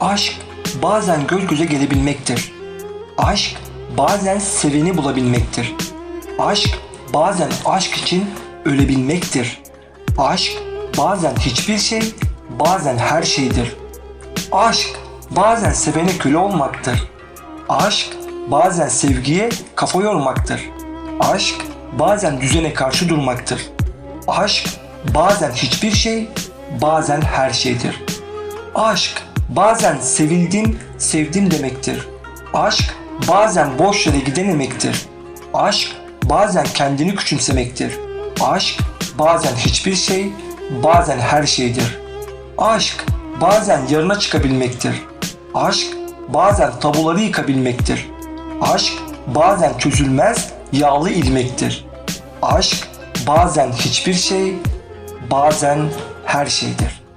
Aşk bazen göz göze gelebilmektir. Aşk bazen seveni bulabilmektir. Aşk bazen aşk için ölebilmektir. Aşk bazen hiçbir şey, bazen her şeydir. Aşk bazen sevene köle olmaktır. Aşk bazen sevgiye kafa yormaktır. Aşk bazen düzene karşı durmaktır. Aşk bazen hiçbir şey, bazen her şeydir. Aşk bazen sevildim, sevdim demektir. Aşk bazen boş yere gidenemektir. Aşk bazen kendini küçümsemektir. Aşk bazen hiçbir şey, bazen her şeydir. Aşk bazen yarına çıkabilmektir. Aşk bazen tabuları yıkabilmektir. Aşk bazen çözülmez yağlı ilmektir. Aşk bazen hiçbir şey, bazen her şeydir.